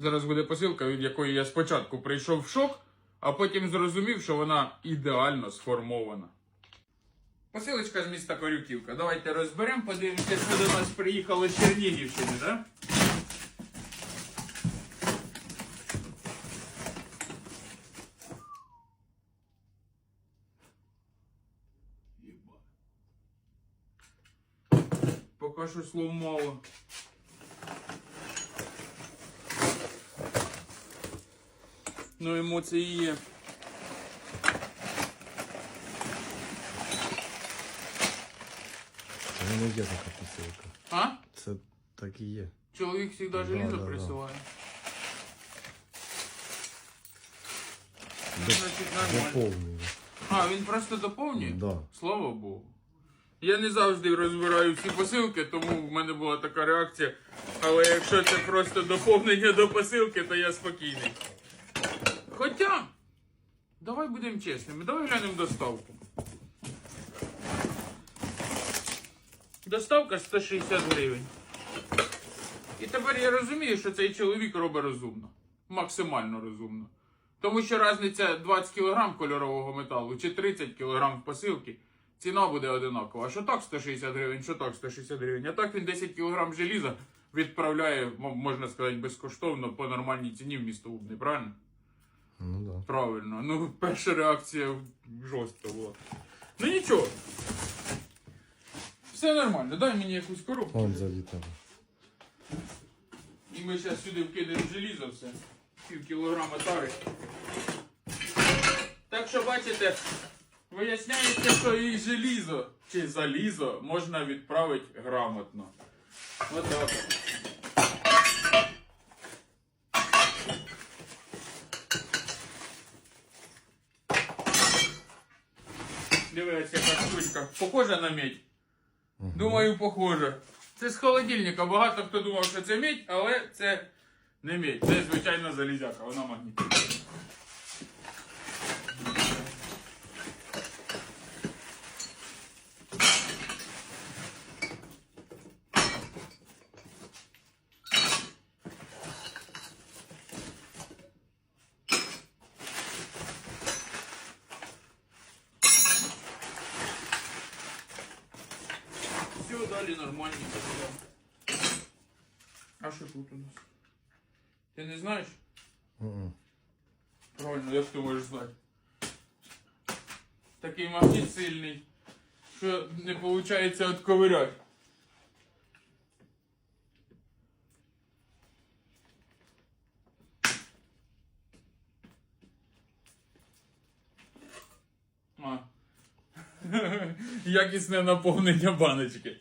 Зараз буде посилка, від якої я спочатку прийшов в шок, а потім зрозумів, що вона ідеально сформована. Посилочка з міста Корюківка. Давайте розберемо, подивимося, що до нас приїхало з Чернігівщини, так? Поки що слов мало. Ну, емоції є. Це не є така посилка. А? Це так і є. Чоловік завжди желізо да, да. присилає. До- Значить, нормально. Доповнює. А, він просто доповнює? Да. Слава Богу. Я не завжди розбираю всі посилки, тому в мене була така реакція. Але якщо це просто доповнення до посилки, то я спокійний. Хоча, давай будемо чесними, давай глянемо доставку. Доставка 160 гривень. І тепер я розумію, що цей чоловік робить розумно. Максимально розумно. Тому що різниця 20 кг кольорового металу чи 30 кг в посилці, ціна буде одинакова. А що так 160 гривень, що так 160 гривень. А так він 10 кг желіза відправляє, можна сказати, безкоштовно по нормальній ціні в місто Лубни, правильно? Ну да. Правильно. Ну, перша реакція жорстка була. Ну нічого. Все нормально, дай мені якусь коробку. Он тебе. І ми зараз сюди вкидаємо желізо все. Пів кілограма тари. Так що бачите, виясняється, що і желізо чи залізо можна відправити грамотно. Отак. Дивись, яка штучка. Похожа на медь. Думаю, похоже. Це з холодильника. Багато хто думав, що це медь, але це не медь. Це звичайна залізяка, вона магнітна. Все, далі туди. А що тут у нас? Ти не знаєш? Мгм. Правильно, як ти можеш знати? Такий магніт сильний, що не виходить відковиряти. Якісне наповнення баночки.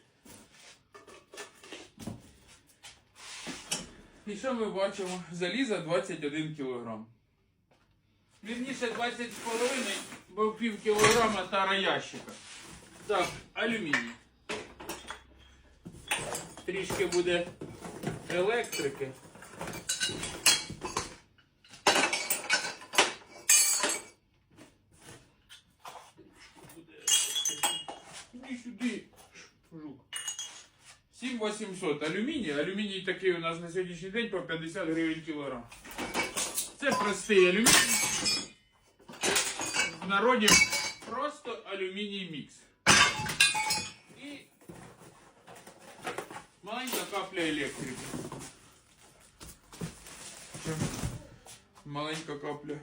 І що ми бачимо? Заліза 21 кг. Вірніше 20,5, бо пів кілограма тара ящика. Так, алюміній. Трішки буде електрики. 7800 алюміній. Алюміній такий у нас на сьогоднішній день по 50 гривень кілограм. Це простий алюміній. В народі просто алюміній мікс. І маленька капля електрики. Що? Маленька капля.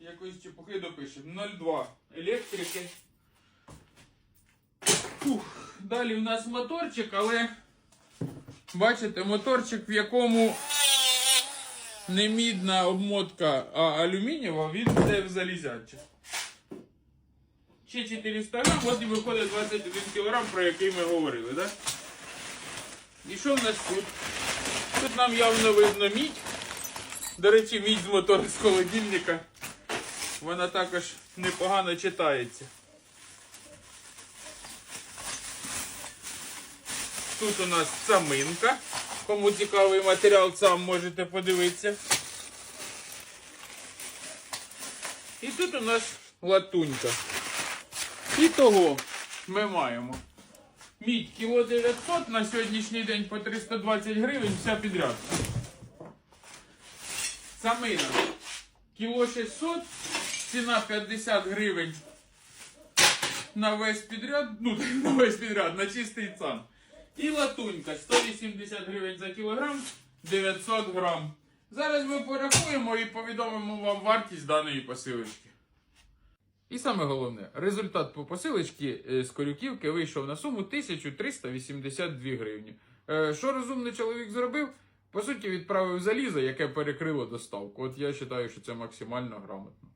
Якоїсь чепухи допишемо. 0,2 електрики. Фух. Далі у нас моторчик, але бачите, моторчик, в якому не мідна обмотка, а алюмінієва, він буде в залізяче. Ще 400 грам, от і виходить 21 кг, про який ми говорили, так? І що в нас тут? Тут нам явно видно мідь. До речі, мідь з мотора з холодильника. Вона також непогано читається. Тут у нас саминка. Кому цікавий матеріал, сам можете подивитися. І тут у нас латунька. І того ми маємо. Мідь кіло 900 на сьогоднішній день по 320 гривень, вся підряд. Самина. Кіло 600, ціна 50 гривень на весь підряд, ну на весь підряд, на чистий цан. І латунька 180 гривень за кілограм, 900 грам. Зараз ми порахуємо і повідомимо вам вартість даної посилочки. І саме головне, результат по посилочці е, з Корюківки вийшов на суму 1382 гривні. Е, Що розумний чоловік зробив? По суті, відправив залізо, яке перекрило доставку. От я вважаю, що це максимально грамотно.